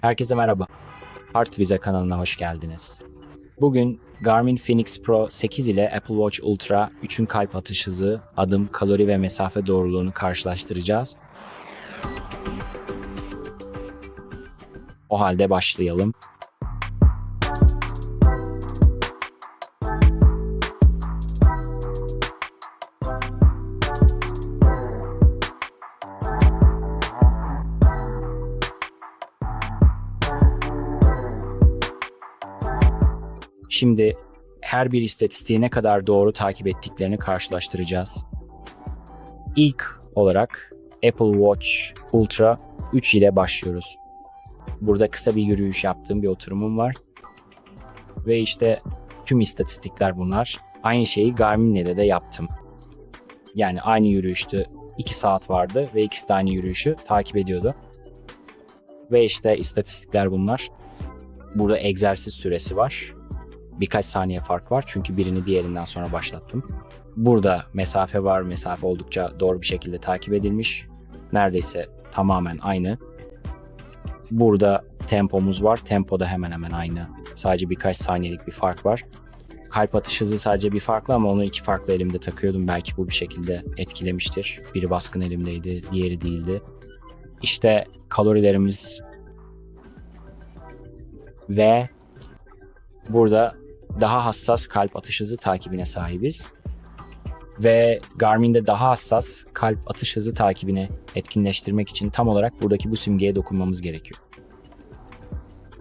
Herkese merhaba. Art Vize kanalına hoş geldiniz. Bugün Garmin Fenix Pro 8 ile Apple Watch Ultra 3'ün kalp atış hızı, adım, kalori ve mesafe doğruluğunu karşılaştıracağız. O halde başlayalım. Şimdi her bir istatistiği ne kadar doğru takip ettiklerini karşılaştıracağız. İlk olarak Apple Watch Ultra 3 ile başlıyoruz. Burada kısa bir yürüyüş yaptığım bir oturumum var. Ve işte tüm istatistikler bunlar. Aynı şeyi Garmin'le de yaptım. Yani aynı yürüyüştü 2 saat vardı ve ikisi de aynı yürüyüşü takip ediyordu. Ve işte istatistikler bunlar. Burada egzersiz süresi var birkaç saniye fark var çünkü birini diğerinden sonra başlattım. Burada mesafe var. Mesafe oldukça doğru bir şekilde takip edilmiş. Neredeyse tamamen aynı. Burada tempomuz var. Tempo da hemen hemen aynı. Sadece birkaç saniyelik bir fark var. Kalp atış hızı sadece bir farklı ama onu iki farklı elimde takıyordum. Belki bu bir şekilde etkilemiştir. Biri baskın elimdeydi, diğeri değildi. İşte kalorilerimiz ve burada daha hassas kalp atış hızı takibine sahibiz. Ve Garmin'de daha hassas kalp atış hızı takibini etkinleştirmek için tam olarak buradaki bu simgeye dokunmamız gerekiyor.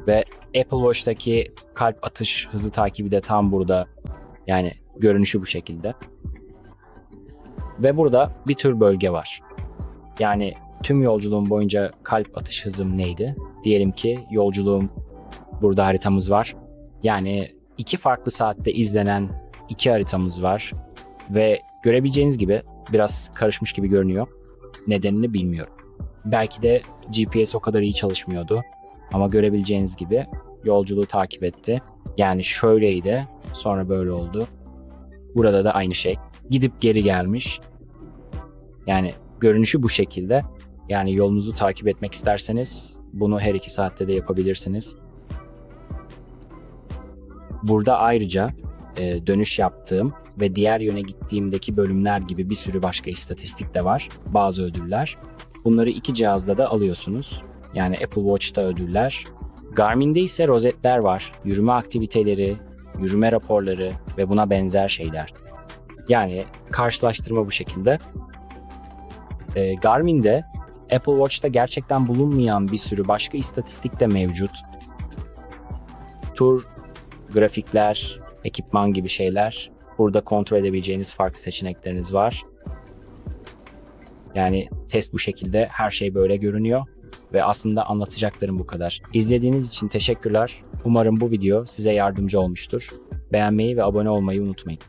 Ve Apple Watch'taki kalp atış hızı takibi de tam burada. Yani görünüşü bu şekilde. Ve burada bir tür bölge var. Yani tüm yolculuğum boyunca kalp atış hızım neydi? Diyelim ki yolculuğum burada haritamız var. Yani iki farklı saatte izlenen iki haritamız var ve görebileceğiniz gibi biraz karışmış gibi görünüyor. Nedenini bilmiyorum. Belki de GPS o kadar iyi çalışmıyordu ama görebileceğiniz gibi yolculuğu takip etti. Yani şöyleydi, sonra böyle oldu. Burada da aynı şey. Gidip geri gelmiş. Yani görünüşü bu şekilde. Yani yolunuzu takip etmek isterseniz bunu her iki saatte de yapabilirsiniz. Burada ayrıca e, dönüş yaptığım ve diğer yöne gittiğimdeki bölümler gibi bir sürü başka istatistik de var. Bazı ödüller. Bunları iki cihazda da alıyorsunuz. Yani Apple Watch'ta ödüller. Garmin'de ise rozetler var. Yürüme aktiviteleri, yürüme raporları ve buna benzer şeyler. Yani karşılaştırma bu şekilde. E, Garmin'de Apple Watch'ta gerçekten bulunmayan bir sürü başka istatistik de mevcut. Tur grafikler, ekipman gibi şeyler. Burada kontrol edebileceğiniz farklı seçenekleriniz var. Yani test bu şekilde her şey böyle görünüyor ve aslında anlatacaklarım bu kadar. İzlediğiniz için teşekkürler. Umarım bu video size yardımcı olmuştur. Beğenmeyi ve abone olmayı unutmayın.